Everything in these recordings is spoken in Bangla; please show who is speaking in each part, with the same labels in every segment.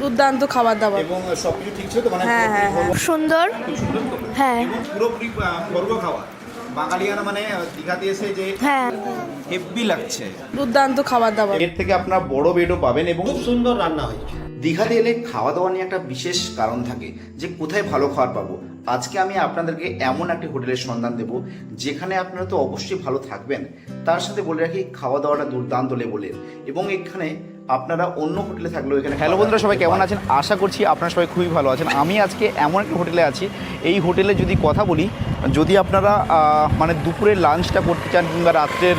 Speaker 1: দুর্দান্ত খাবার দাবার
Speaker 2: এবং সবকিছু ঠিক ছিল তো? মানে
Speaker 1: হ্যাঁ, হ্যাঁ, হ্যাঁ।
Speaker 3: সুন্দর? হ্যাঁ।
Speaker 2: পুরোপুরি ঘরোয়া খাবার। বাঙালিয়ানা মানে দীঘাতে এসে যে
Speaker 3: হ্যাঁ।
Speaker 2: হেভি লাগছে।
Speaker 1: দুর্দান্ত খাবার দাবার
Speaker 2: এর থেকে আপনার বড় বেডও পাবেন এবং
Speaker 4: খুব সুন্দর রান্না হয়েছে।
Speaker 2: দীঘাতে এলে খাওয়া দাওয়া নিয়ে একটা বিশেষ কারণ থাকে যে কোথায় ভালো খাবার পাবো। আজকে আমি আপনাদেরকে এমন একটি হোটেলের সন্ধান দেব যেখানে আপনারা তো অবশ্যই ভালো থাকবেন। তার সাথে বলে রাখি খাওয়া দাওয়াটা দুর্দান্ত লেভেলের এবং এখানে আপনারা অন্য হোটেলে থাকলেও এখানে হ্যালো বন্ধুরা সবাই কেমন আছেন? আশা করছি আপনারা সবাই খুবই ভালো আছেন। আমি আজকে এমন একটা হোটেলে আছি। এই হোটেলে যদি কথা বলি যদি আপনারা মানে দুপুরের লাঞ্চটা করতে চান কিংবা রাত্রের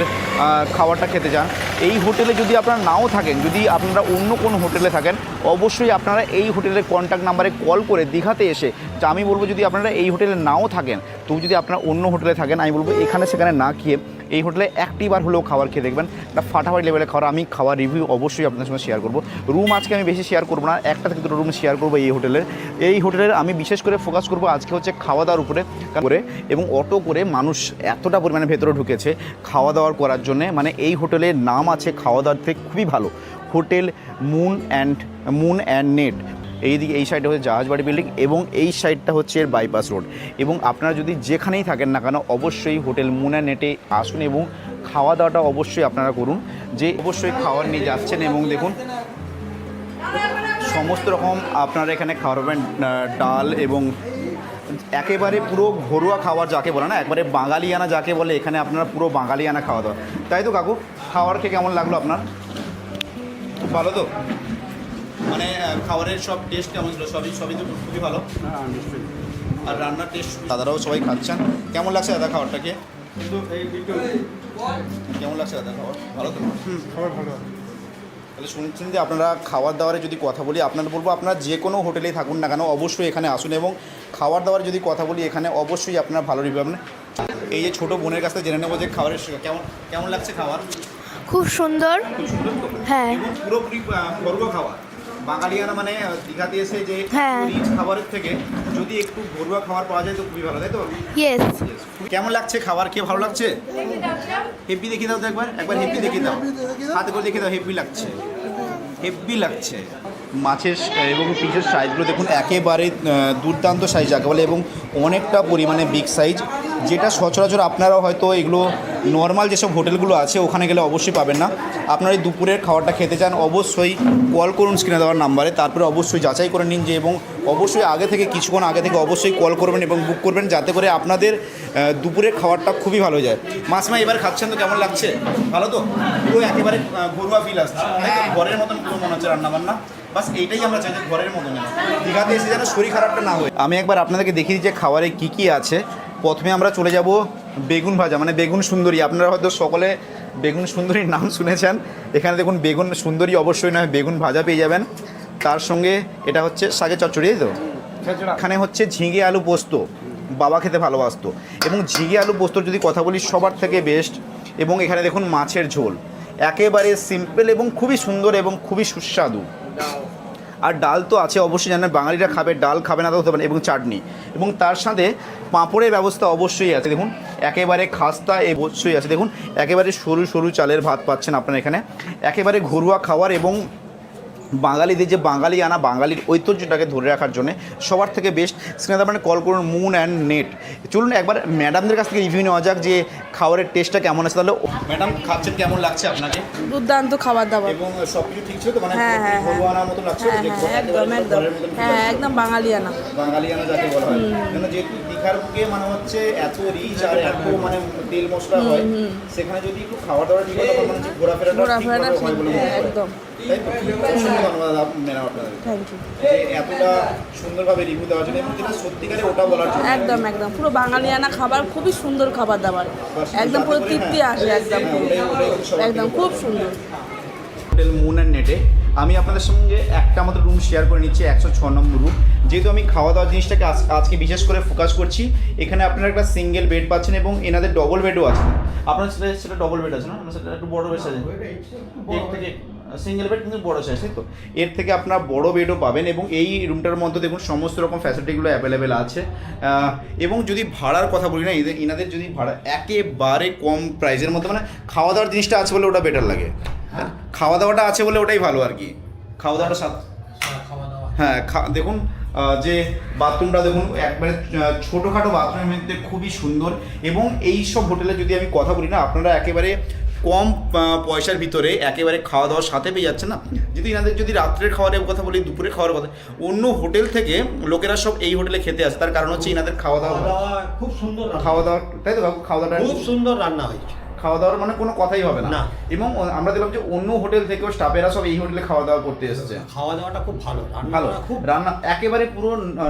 Speaker 2: খাবারটা খেতে চান, এই হোটেলে যদি আপনারা নাও থাকেন, যদি আপনারা অন্য কোনো হোটেলে থাকেন, অবশ্যই আপনারা এই হোটেলের কন্ট্যাক্ট নাম্বারে কল করে দীঘাতে এসে, যা আমি বলব যদি আপনারা এই হোটেলে নাও থাকেন তবু যদি আপনারা অন্য হোটেলে থাকেন, আমি বলব এখানে সেখানে না খেয়ে, এই হোটেলে একটি বার হলেও খাবার খেয়ে দেখবেন, একটা ফাটাফাটি লেভেলের খাবার আমি খাবার রিভিউ অবশ্যই আপনাদের সঙ্গে শেয়ার করব। রুম আজকে আমি বেশি শেয়ার করব না, একটা থেকে দুটো রুম শেয়ার করব এই হোটেলের। এই হোটেলের আমি বিশেষ করে ফোকাস করব আজকে হচ্ছে খাওয়া দাওয়ার উপরে। করে এবং অটো করে মানুষ এতটা পরিমাণে ভেতরে ঢুকেছে খাওয়া দাওয়ার করার জন্যে। মানে এই হোটেলের নাম আছে খাওয়া দাওয়ার থেকে খুবই ভালো। Hotel moon and moon and net. এইদিকে এই সাইডটা হচ্ছে জাহাজবাড়ি বিল্ডিং এবং এই সাইডটা হচ্ছে এর বাইপাস রোড। এবং আপনারা যদি যেখানেই থাকেন না কেন, অবশ্যই হোটেল মুনা নেটে আসুন এবং খাওয়া দাওয়াটা অবশ্যই আপনারা করুন। যে অবশ্যই খাওয়ার নিয়ে যাচ্ছেন এবং দেখুন, সমস্ত রকম আপনারা এখানে খাওয়ার পাবেন ডাল এবং একেবারে পুরো ঘরোয়া খাবার যাকে বলে না একবারে বাঙালিয়ানা যাকে বলে এখানে আপনারা পুরো বাঙালিয়ানা খাওয়া দাওয়া। তাই তো কাকু? খাওয়ার খেয়ে কেমন লাগল আপনার? খুব ভালো তো? মানে খাবারের সব টেস্ট কেমন ছিল? সবই সবই তো খুবই ভালো? আর রান্নার টেস্ট দাদারাও সবাই খাচ্ছেন। কেমন লাগছে দাদা খাবারটাকে? কেমন লাগছে দাদা খাবার? ভালো তো?
Speaker 4: খাবার ভালো
Speaker 2: তাহলে শুনছেন যে আপনারা খাবার দাওয়ারে যদি কথা বলি আপনারা বলব আপনারা যে কোনো হোটেলেই থাকুন না কেন অবশ্যই এখানে আসুন এবং খাবার দাবার যদি কথা বলি এখানে অবশ্যই আপনারা ভালো রিভিউ পাবেন। এই যে ছোটো বোনের কাছ থেকে জেনে নেব যে খাবারের কেমন কেমন লাগছে খাবার?
Speaker 3: খুব সুন্দর। হ্যাঁ।
Speaker 2: পুরোপুরি ঘরোয়া খাবার। বাঙালিয়ানা মানে দীঘাতে এসে যে
Speaker 3: হ্যাঁ।
Speaker 2: খাবারের থেকে যদি একটু ঘরোয়া খাবার পাওয়া যায় তো খুবই ভালো তাই তো?
Speaker 3: ইয়েস
Speaker 2: কেমন লাগছে? খাবার কে ভালো লাগছে? হেপি দেখে দাও তো একবার একবার হেপি দেখে দাও। হাতে করে দেখে দাও হেপি লাগছে। হেপি লাগছে। মাছের এবং পিসের সাইজগুলো দেখুন, একেবারে দুর্দান্ত সাইজ যাকে বলে এবং অনেকটা পরিমাণে বিগ সাইজ যেটা সচরাচর আপনারাও হয়তো এগুলো নর্মাল যেসব হোটেলগুলো আছে, ওখানে গেলে অবশ্যই পাবেন না। আপনারা এই দুপুরের খাবারটা খেতে চান, অবশ্যই কল করুন স্ক্রিনে দেওয়ার নাম্বারে। তারপরে অবশ্যই যাচাই করে নিন যে এবং অবশ্যই আগে থেকে, কিছুক্ষণ আগে থেকে অবশ্যই কল করবেন এবং বুক করবেন যাতে করে আপনাদের দুপুরের খাবারটা খুবই ভালো যায়। মাসমা, এবার খাচ্ছেন তো, কেমন লাগছে? ভালো তো? পুরো একেবারে ঘরোয়া ফিল আসছে। ঘরের মতন পুরো মনে হচ্ছে রান্না বান্না বাস এইটাই আমরা চাই ঘরের মতন দীঘাতে এসে যেন শরীর খারাপটা না হয়। আমি একবার আপনাদেরকে দেখিয়ে দিই যে খাবারে কী কী আছে। প্রথমে আমরা চলে যাব বেগুন ভাজা মানে বেগুন সুন্দরী। আপনারা হয়তো সকলে বেগুন সুন্দরীর নাম শুনেছেন। এখানে দেখুন বেগুন সুন্দরী অবশ্যই নয় বেগুন ভাজা পেয়ে যাবেন। তার সঙ্গে এটা হচ্ছে শাকের চচ্চড়ি তাই তো? এখানে হচ্ছে ঝিঙে আলু পোস্ত। বাবা খেতে ভালোবাসতো। এবং ঝিঙে আলু পোস্তর যদি কথা বলি সবার থেকে বেস্ট এবং এখানে দেখুন মাছের ঝোল। একেবারে সিম্পল এবং খুবই সুন্দর এবং খুবই সুস্বাদু। আর ডাল তো আছে, অবশ্যই জানেন, বাঙালিরা খাবে, ডাল খাবে না তো হতে পারে এবং চাটনি। এবং তার সাথে পাঁপড়ের ব্যবস্থা অবশ্যই আছে, দেখুন, একেবারে খাস্তা অবশ্যই আছে, দেখুন, একেবারে সরু সরু চালের ভাত পাচ্ছেন আপনারা এখানে। একেবারে ঘরোয়া খাওয়ার এবং বাঙালিদের যে বাঙালি আনা বাঙালির ঐতিহ্যটাকে ধরে রাখার জন্য সবার থেকে বেস্ট স্ক্রিনে মানে কল করুন মুন অ্যান্ড নেট চলুন একবার ম্যাডামদের কাছ থেকে রিভিউ নেওয়া যাক যে খাবারের টেস্টটা কেমন আছে। তাহলে ম্যাডাম খাচ্ছেন কেমন লাগছে আপনাকে?
Speaker 1: দুর্দান্ত খাবার দাবার।
Speaker 2: এবং সব কিছু ঠিক ছিল তো? মানে
Speaker 1: হ্যাঁ, হ্যাঁ,
Speaker 2: আনার মতো লাগছে
Speaker 1: হ্যাঁ হ্যাঁ একদম একদম। হ্যাঁ একদম বাঙালিয়ানা
Speaker 2: বাঙালিয়ানা যাকে বলা হয়। কেন যেহেতু দীঘার বুকে মানে হচ্ছে এত রিচ আর এত মানে তেল মশলা হয় সেখানে যদি একটু খাওয়া দাওয়া ঠিক হয় তখন মানে ঘোরাফেরাটা
Speaker 1: ঘোরাফেরাটা
Speaker 2: হ্যাঁ,
Speaker 1: হয়। একদম। একদম একদম। পুরো বাঙালিয়ানা খাবার খুবই সুন্দর খাবার দাবার। একদম পুরো তৃপ্তি আসে একদম। একদম খুব সুন্দর।
Speaker 2: হোটেল মুন অ্যান্ড নেটে আমি আপনাদের সঙ্গে একটা মতো রুম শেয়ার করে নিচ্ছি একশো ছ নম্বর রুম যেহেতু আমি খাওয়া দাওয়ার জিনিসটাকে আজ- আজকে বিশেষ করে ফোকাস করছি এখানে আপনারা একটা সিঙ্গেল বেড পাচ্ছেন এবং এনাদের ডবল বেডও আছে। আপনার সেটা সেটা ডবল বেড আছে না? সেটা একটু বড় বেড আছে সিঙ্গেল বেড কিন্তু বড় সাইজ তাই তো? এর থেকে আপনার বড় বেডও পাবেন এবং এই রুমটার মধ্যে দেখুন সমস্ত রকম ফ্যাসিলিটিগুলো অ্যাভেলেবেল আছে। এবং যদি ভাড়ার কথা বলি না এদের এনাদের যদি ভাড়া একেবারে কম প্রাইসের মধ্যে মানে খাওয়া দাওয়ার জিনিসটা আছে বলে ওটা বেটার লাগে। হ্যাঁ। খাওয়া দাওয়াটা আছে বলে ওটাই ভালো আর কি। খাওয়া দাওয়াটা সাথ হ্যাঁ। খা- দেখুন যে বাথরুমটা দেখুন একবারে ছোটোখাটো বাথরুমের মধ্যে খুবই সুন্দর। এবং এই সব হোটেলে যদি আমি কথা বলি না আপনারা একেবারে কম পয়সার ভিতরে একেবারে খাওয়া দাওয়ার সাথে পেয়ে যাচ্ছে না যদি এনাদের যদি রাত্রের খাওয়ারের কথা বলি দুপুরের খাওয়ার কথা অন্য হোটেল থেকে লোকেরা সব এই হোটেলে খেতে আসে। তার কারণ হচ্ছে এনাদের খাওয়া দাওয়া
Speaker 3: খুব সুন্দর
Speaker 2: খাওয়া দাওয়া তাই তো খাওয়া দাওয়া
Speaker 3: খুব সুন্দর রান্না হয়েছে।
Speaker 2: খাওয়া দাওয়ার মানে কোনো কথাই হবে না। এবং আমরা দেখলাম যে অন্য হোটেল থেকেও স্টাফেরা সব এই হোটেলে খাওয়া দাওয়া করতে এসেছে।
Speaker 3: খাওয়া দাওয়াটা খুব ভালো
Speaker 2: ভালো।
Speaker 3: খুব
Speaker 2: রান্না একেবারে পুরো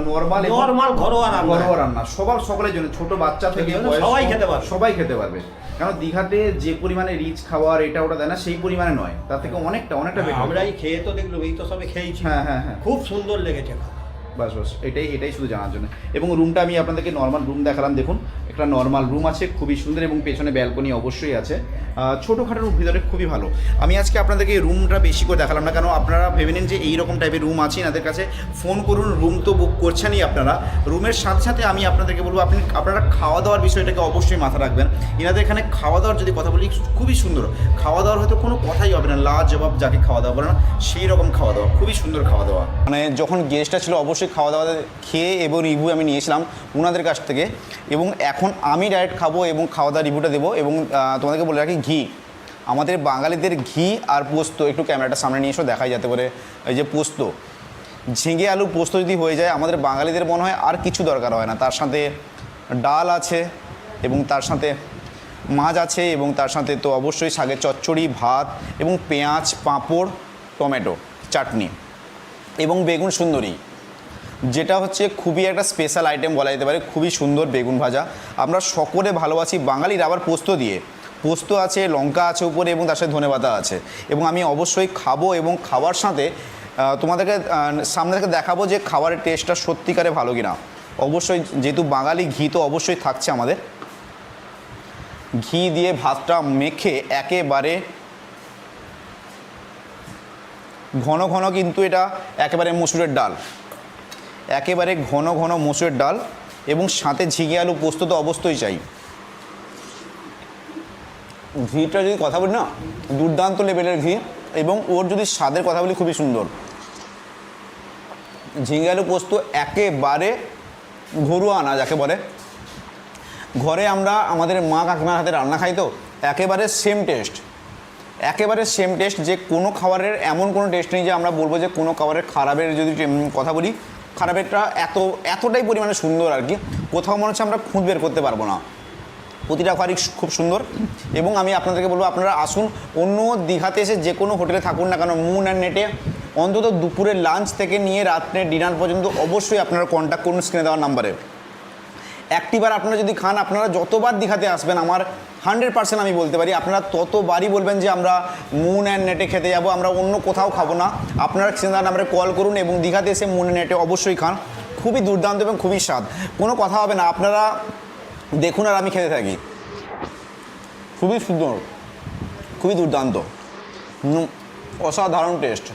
Speaker 2: নর্মাল
Speaker 3: নর্মাল ঘরোয়া রান্না।
Speaker 2: ঘরোয়া রান্না। সবার সকলের জন্য ছোট বাচ্চা থেকে
Speaker 3: সবাই খেতে পারবে।
Speaker 2: সবাই খেতে পারবে। কারণ দীঘাতে যে পরিমাণে রিচ খাওয়ার এটা ওটা দেয় না সেই পরিমাণে নয়। তার থেকে অনেকটা অনেকটা বেটার
Speaker 3: আমরাই খেয়ে তো দেখলাম এই তো সবে খেয়েছি।
Speaker 2: হ্যাঁ হ্যাঁ হ্যাঁ।
Speaker 3: খুব সুন্দর লেগেছে।
Speaker 2: বাস বাস। এটাই এটাই শুধু জানার জন্য। এবং রুমটা আমি আপনাদেরকে নর্মাল রুম দেখালাম দেখুন। একটা নর্মাল রুম আছে, খুবই সুন্দর এবং পেছনে ব্যালকনি অবশ্যই আছে। ছোটোখাটো রুম ভিতরে খুবই ভালো। আমি আজকে আপনাদেরকে রুমটা বেশি করে দেখালাম না কেন আপনারা ভেবে নিন যে এই রকম টাইপের রুম আছে, এনাদের কাছে ফোন করুন রুম তো বুক করছেনই আপনারা। রুমের সাথে সাথে আমি আপনাদেরকে বলব, আপনি, আপনারা খাওয়া দাওয়ার বিষয়টাকে অবশ্যই মাথা রাখবেন। এনাদের এখানে খাওয়া দাওয়ার যদি কথা বলি, খুবই সুন্দর। খাওয়া দাওয়ার হয়তো কোনো কথাই হবে না লা জবাব যাকে খাওয়া দাওয়া বলে না, সেই রকম খাওয়া দাওয়া খুবই সুন্দর খাওয়া দাওয়া মানে যখন গেস্টটা ছিল, অবশ্যই খাওয়া দাওয়া খেয়ে এবং রিভিউ আমি নিয়েছিলাম ওনাদের কাছ থেকে। এবং এখন আমি ডাইরেক্ট খাব এবং খাওয়া দাওয়া রিভিউটা দেবো এবং তোমাদেরকে বলে রাখি ঘি। আমাদের বাঙালিদের ঘি আর পোস্ত একটু ক্যামেরাটা সামনে নিয়ে এসো, দেখাই যাতে করে এই যে পোস্ত। ঝিঙে আলু পোস্ত যদি হয়ে যায়, আমাদের বাঙালিদের মনে হয় আর কিছু দরকার হয় না। তার সাথে ডাল আছে এবং তার সাথে মাছ আছে এবং তার সাথে তো অবশ্যই শাকের চচ্চড়ি, ভাত এবং পেঁয়াজ, পাঁপড়, টমেটো, চাটনি এবং বেগুন সুন্দরী। যেটা হচ্ছে খুবই একটা স্পেশাল আইটেম বলা যেতে পারে, খুবই সুন্দর বেগুন ভাজা। আমরা সকলে ভালোবাসি বাঙালির আবার পোস্ত দিয়ে। পোস্ত আছে, লঙ্কা আছে উপরে এবং তার সাথে ধনেপাতা আছে। এবং আমি অবশ্যই খাব এবং খাওয়ার সাথে তোমাদেরকে সামনে থেকে দেখাবো যে খাবারের টেস্টটা সত্যিকারে ভালো কিনা। অবশ্যই যেহেতু বাঙালি, ঘি তো অবশ্যই থাকছে আমাদের। ঘি দিয়ে ভাতটা মেখে একেবারে ঘন ঘন কিন্তু এটা একেবারে মসুরের ডাল। একেবারে ঘন ঘন মসুরের ডাল এবং সাথে ঝিঙে আলু পোস্ত তো অবশ্যই চাই। ঘিটা যদি কথা বলি না, দুর্দান্ত লেভেলের ঘি এবং ওর যদি স্বাদের কথা বলি খুবই সুন্দর। ঝিঙে আলু পোস্ত একেবারে ঘরোয়া আনা যাকে বলে। ঘরে আমরা আমাদের মা কাকিমার হাতে রান্না খাই তো, একেবারে সেম টেস্ট একেবারে সেম টেস্ট যে কোনো খাবারের এমন কোনো টেস্ট নেই যে আমরা বলব যে কোনো খাবারের খারাপের যদি কথা বলি খারাপেরটা এত, এতটাই পরিমাণে সুন্দর আর কি। কোথাও মনে হচ্ছে আমরা খুঁত বের করতে পারব না। প্রতিটা খারি খুব সুন্দর। এবং আমি আপনাদেরকে বলব, আপনারা আসুন, অন্য দীঘাতে এসে যে কোনো হোটেলে থাকুন না কেন মুন অ্যান্ড নেটে অন্তত দুপুরে লাঞ্চ থেকে নিয়ে রাত্রে ডিনার পর্যন্ত অবশ্যই আপনারা কন্ট্যাক্ট করুন স্ক্রিনে দেওয়ার নাম্বারে একটিবার আপনারা যদি খান, আপনারা যতবার দীঘাতে আসবেন, আমার হান্ড্রেড পার্সেন্ট আমি বলতে পারি, আপনারা ততবারই বলবেন যে আমরা মুন অ্যান্ড নেটে খেতে যাব, আমরা অন্য কোথাও খাব না। আপনারা সিনেদার নাম্বারে কল করুন এবং দীঘাতে এসে মুন নেটে অবশ্যই খান। খুবই দুর্দান্ত এবং খুবই স্বাদ। কোনো কথা হবে না, আপনারা দেখুন আর আমি খেতে থাকি। খুবই সুন্দর, খুবই দুর্দান্ত। অসাধারণ টেস্ট